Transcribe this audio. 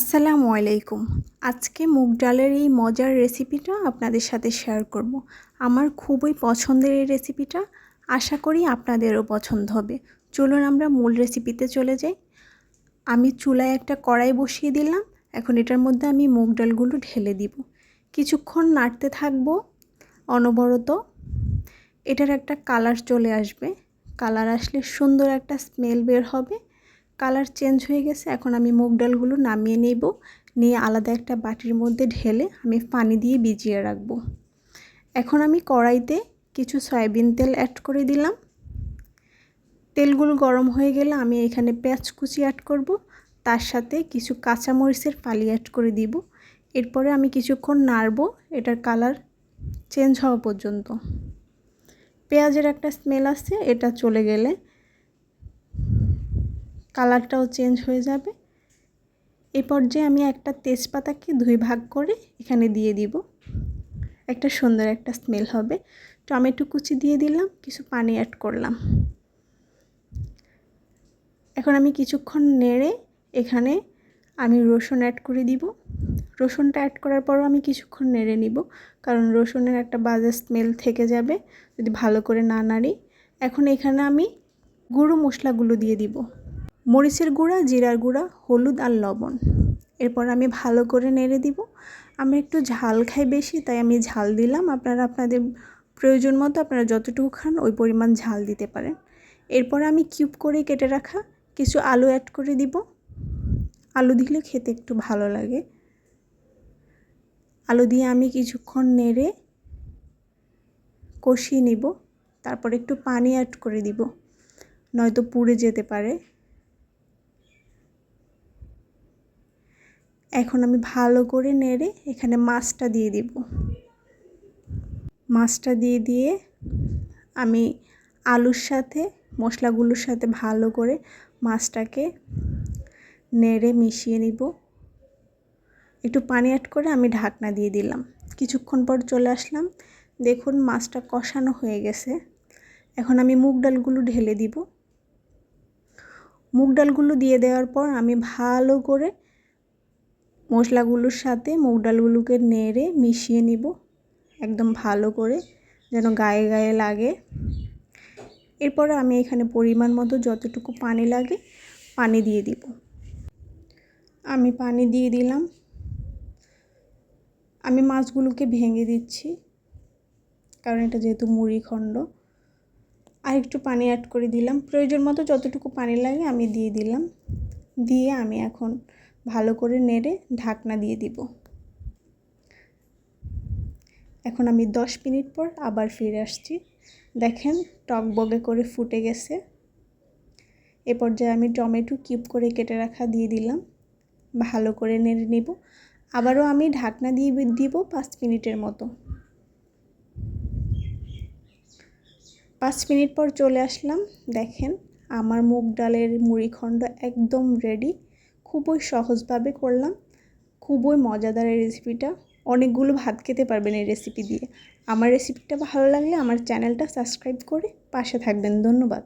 আসসালামু আলাইকুম। আজকে মুগ ডালের এই মজার রেসিপিটা আপনাদের সাথে শেয়ার করব। আমার খুবই পছন্দের এই রেসিপিটা, আশা করি আপনাদেরও পছন্দ হবে। চলুন আমরা মূল রেসিপিতে চলে যাই। আমি চুলায় একটা কড়াই বসিয়ে দিলাম, এখন এটার মধ্যে আমি মুগ ডালগুলো ঢেলে দিব। কিছুক্ষণ নাড়তে থাকব অনবরত। এটার একটা কালার চলে আসবে। কালার আসলে সুন্দর একটা স্মেল বের হবে। কালার চেঞ্জ হয়ে গেছে, এখন আমি মুগ ডালগুলো নামিয়ে নেব। নিয়ে আলাদা একটা বাটির মধ্যে ঢেলে আমি পানি দিয়ে ভিজিয়ে রাখব। এখন আমি কড়াইতে কিছু সয়াবিন তেল অ্যাড করে দিলাম। তেলগুলো গরম হয়ে গেলে আমি এখানে পেঁয়াজ কুচি অ্যাড করব, তার সাথে কিছু কাঁচামরিচের ফালি অ্যাড করে দিব। এরপরে আমি কিছুক্ষণ নাড়ব, এটার কালার চেঞ্জ হওয়া পর্যন্ত। পেঁয়াজের একটা স্মেল আছে এটা চলে গেলে কালারটাও চেঞ্জ হয়ে যাবে। এই পর্যায়ে আমি একটা তেজপাতাকে দুই ভাগ করে এখানে দিয়ে দিব। একটা সুন্দর একটা স্মেল হবে। টমেটো কুচি দিয়ে দিলাম, কিছু পানি অ্যাড করলাম। এখন আমি কিছুক্ষণ নেড়ে এখানে আমি রসুন অ্যাড করে দিব। রসুনটা অ্যাড করার পরও আমি কিছুক্ষণ নেড়ে নিব, কারণ রসুনের একটা বাজে স্মেল থেকে যাবে, যদি ভালো করে না নাড়ি। এখন এখানে আমি গুঁড়ো মশলাগুলো দিয়ে দিব। মরিচের গুঁড়া, জিরার গুঁড়া, হলুদ আর লবণ। এরপর আমি ভালো করে নেড়ে দিব। আমি একটু ঝাল খাই বেশি, তাই আমি ঝাল দিলাম। আপনারা আপনাদের প্রয়োজন মতো আপনারা যতটুকু খান ওই পরিমাণ ঝাল দিতে পারেন। এরপর আমি কিউব করে কেটে রাখা কিছু আলু অ্যাড করে দিব। আলু দিলে খেতে একটু ভালো লাগে। আলু দিয়ে আমি কিছুক্ষণ নেড়ে কষিয়ে নিব। তারপর একটু পানি অ্যাড করে দিব। নয়তো পুড়ে যেতে পারে। এখন আমি ভালো করে নেড়ে এখানে মাছটা দিয়ে দিব। মাছটা দিয়ে দিয়ে আমি আলুর সাথে, মশলাগুলোর সাথে ভালো করে মাছটাকে নেড়ে মিশিয়ে নিব। একটু পানি অ্যাড করে আমি ঢাকনা দিয়ে দিলাম। কিছুক্ষণ পর চলে আসলাম। দেখুন মাছটা কষানো হয়ে গেছে। এখন আমি মুগ ডালগুলো ঢেলে দিব। মুগ ডালগুলো দিয়ে দেওয়ার পর আমি ভালো করে মশলাগুলোর সাথে মুগ ডালগুলোকে নেড়ে মিশিয়ে নিব একদম ভালো করে, যেন গায়ে গায়ে লাগে। এরপরে আমি এখানে পরিমাণ মতো যতটুকু পানি লাগে পানি দিয়ে দিব। আমি পানি দিয়ে দিলাম। আমি মাছগুলোকে ভেঙে দিচ্ছি, কারণ এটা যেহেতু মুড়ি খণ্ড। আর একটু পানি অ্যাড করে দিলাম। প্রয়োজন মতো যতটুকু পানি লাগে আমি দিয়ে দিলাম। দিয়ে আমি এখন ভালো করে নেড়ে ঢাকনা দিয়ে দিব। এখন আমি দশ মিনিট পর আবার ফিরে আসছি। দেখেন টক বগে করে ফুটে গেছে। এ পর্যায়ে আমি টমেটো কিউব করে কেটে রাখা দিয়ে দিলাম। ভালো করে নেড়ে নিব। আবারও আমি ঢাকনা দিয়ে দিব পাঁচ মিনিটের মতো। পাঁচ মিনিট পর চলে আসলাম। দেখেন আমার মুগ ডালের মুড়িখণ্ড একদম রেডি খুবই সহজভাবে করলাম। খুবই মজাদার এই রেসিপিটা অনেকগুলো ভাত খেতে পারবেন এই রেসিপি দিয়ে। আমার রেসিপিটা ভালো লাগলে আমার চ্যানেলটা সাবস্ক্রাইব করে পাশে থাকবেন। ধন্যবাদ।